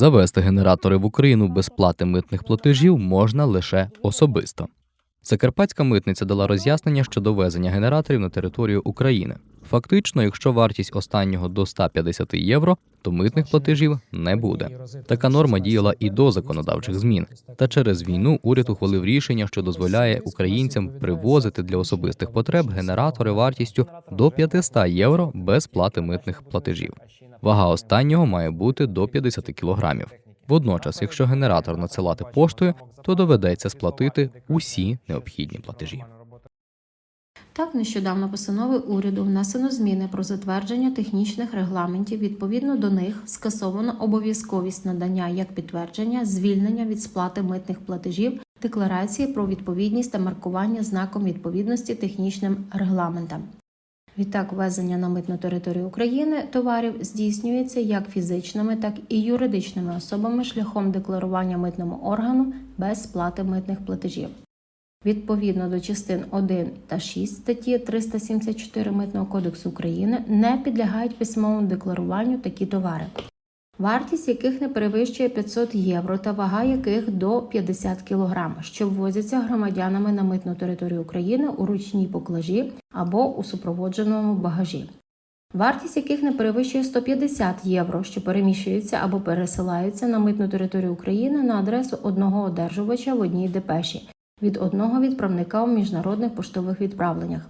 Завести генератори в Україну без плати митних платежів можна лише особисто. Закарпатська митниця дала роз'яснення щодо везення генераторів на територію України. Фактично, якщо вартість останнього до 150 євро, то митних платежів не буде. Така норма діяла і до законодавчих змін. Та через війну уряд ухвалив рішення, що дозволяє українцям привозити для особистих потреб генератори вартістю до 500 євро без плати митних платежів. Вага останнього має бути до 50 кілограмів. Водночас, якщо генератор надсилати поштою, то доведеться сплатити усі необхідні платежі. Так, нещодавно постанови уряду внесено зміни про затвердження технічних регламентів. Відповідно до них скасовано обов'язковість надання як підтвердження звільнення від сплати митних платежів, декларації про відповідність та маркування знаком відповідності технічним регламентам. Відтак, ввезення на митну територію України товарів здійснюється як фізичними, так і юридичними особами шляхом декларування митному органу без сплати митних платежів. Відповідно до частин 1 та 6 статті 374 Митного кодексу України не підлягають письмовому декларуванню такі товари, вартість яких не перевищує 500 євро та вага яких до 50 кг, що ввозяться громадянами на митну територію України у ручній поклажі або у супроводженому багажі. Вартість яких не перевищує 150 євро, що переміщуються або пересилаються на митну територію України на адресу одного одержувача в одній депеші від одного відправника у міжнародних поштових відправленнях.